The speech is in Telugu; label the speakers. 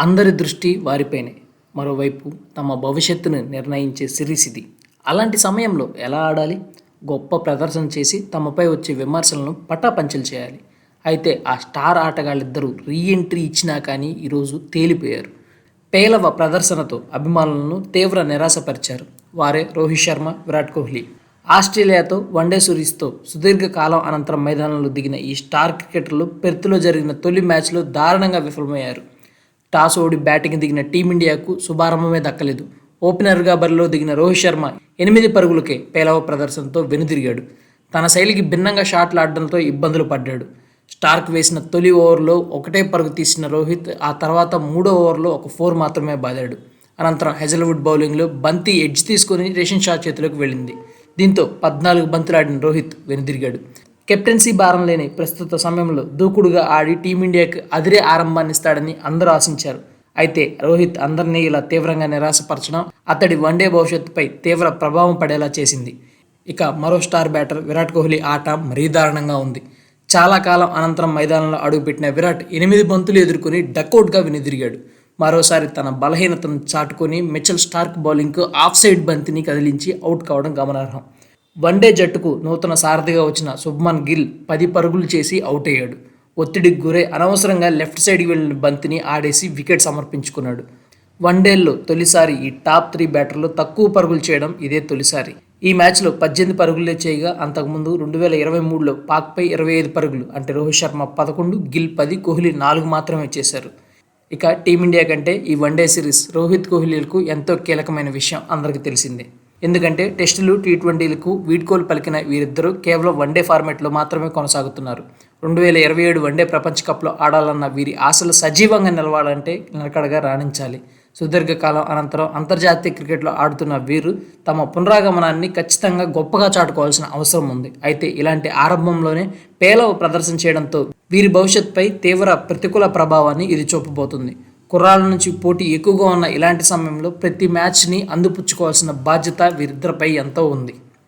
Speaker 1: అందరి దృష్టి వారిపైనే మరోవైపు తమ భవిష్యత్తును నిర్ణయించే సిరీస్ ఇది. అలాంటి సమయంలో ఎలా ఆడాలి? గొప్ప ప్రదర్శన చేసి తమపై వచ్చే విమర్శలను పటాపంచలు చేయాలి. అయితే ఆ స్టార్ ఆటగాళ్ళిద్దరూ రీఎంట్రీ ఇచ్చినా కానీ ఈరోజు తేలిపోయారు. పేలవ ప్రదర్శనతో అభిమానులను తీవ్ర నిరాశపరిచారు వారే రోహిత్ శర్మ విరాట్ కోహ్లీ. ఆస్ట్రేలియాతో వన్డే సిరీస్తో సుదీర్ఘ కాలం అనంతరం మైదానంలో దిగిన ఈ స్టార్ క్రికెటర్లు పెర్త్లో జరిగిన తొలి మ్యాచ్లో దారుణంగా విఫలమయ్యారు. టాస్ ఓడి బ్యాటింగ్ దిగిన టీమిండియాకు శుభారంభమే దక్కలేదు. ఓపెనర్గా బరిలో దిగిన రోహిత్ శర్మ ఎనిమిది పరుగులకే పేలవ ప్రదర్శనతో వెనుదిరిగాడు. తన శైలికి భిన్నంగా షాట్లు ఆడడంతో ఇబ్బందులు పడ్డాడు. స్టార్క్ వేసిన తొలి ఓవర్లో ఒకటే పరుగు తీసిన రోహిత్ ఆ తర్వాత మూడో ఓవర్లో ఒక ఫోర్ మాత్రమే బాదాడు. అనంతరం హెజల్వుడ్ బౌలింగ్లో బంతి ఎడ్జ్ తీసుకుని రేషన్ షా చేతిలోకి వెళ్ళింది. దీంతో పద్నాలుగు బంతులాడిన రోహిత్ వెనుదిరిగాడు. కెప్టెన్సీ భారం లేని ప్రస్తుత సమయంలో దూకుడుగా ఆడి టీమిండియాకు అదిరే ఆరంభాన్నిస్తాడని అందరూ ఆశించారు. అయితే రోహిత్ అందరినీ ఇలా తీవ్రంగా నిరాశపరచడం అతడి వన్డే భవిష్యత్తుపై తీవ్ర ప్రభావం పడేలా చేసింది. ఇక మరో స్టార్ బ్యాటర్ విరాట్ కోహ్లీ ఆట మరీ దారుణంగా ఉంది. చాలా కాలం అనంతరం మైదానంలో అడుగుపెట్టిన విరాట్ ఎనిమిది బంతులు ఎదుర్కొని డకౌట్గా వెనుదిరిగాడు. మరోసారి తన బలహీనతను చాటుకొని మిచెల్ స్టార్క్ బౌలింగ్కు ఆఫ్ సైడ్ బంతిని కదిలించి అవుట్ కావడం గమనార్హం. వన్డే జట్టుకు నూతన సారథిగా వచ్చిన శుభ్మన్ గిల్ పది పరుగులు చేసి అవుట్ అయ్యాడు. ఒత్తిడికి గురై అనవసరంగా లెఫ్ట్ సైడ్కి వెళ్ళిన బంతిని ఆడేసి వికెట్ సమర్పించుకున్నాడు. వన్డేల్లో తొలిసారి ఈ టాప్ త్రీ బ్యాటర్లు తక్కువ పరుగులు చేయడం ఇదే తొలిసారి. ఈ మ్యాచ్లో పద్దెనిమిది పరుగులే చేయగా అంతకుముందు రెండు వేల ఇరవై మూడులో పాక్పై ఇరవై ఐదు పరుగులు అంటే రోహిత్ శర్మ పదకొండు గిల్ పది కోహ్లీ నాలుగు మాత్రమే చేశారు. ఇక టీమిండియా కంటే ఈ వన్డే సిరీస్ రోహిత్ కోహ్లీలకు ఎంతో కీలకమైన విషయం అందరికీ తెలిసిందే. ఎందుకంటే టెస్టులు టీ ట్వంటీలకు వీడ్కోలు పలికిన వీరిద్దరూ కేవలం వన్డే ఫార్మాట్లో మాత్రమే కొనసాగుతున్నారు. రెండు వేల ఇరవై ఏడు వన్డే ప్రపంచ కప్లో ఆడాలన్న వీరి ఆశలు సజీవంగా నిలవాలంటే నిలకడగా రాణించాలి. సుదీర్ఘకాలం అనంతరం అంతర్జాతీయ క్రికెట్లో ఆడుతున్న వీరు తమ పునరాగమనాన్ని ఖచ్చితంగా గొప్పగా చాటుకోవాల్సిన అవసరం ఉంది. అయితే ఇలాంటి ఆరంభంలోనే పేలవ ప్రదర్శన చేయడంతో వీరి భవిష్యత్పై తీవ్ర ప్రతికూల ప్రభావాన్ని ఇది చూపబోతుంది. కుర్రాళ్ళ నుంచి పోటీ ఎక్కువగా ఉన్న ఇలాంటి సమయంలో ప్రతి మ్యాచ్ని అందిపుచ్చుకోవాల్సిన బాధ్యత వీరిద్దరిపై ఎంతో ఉంది.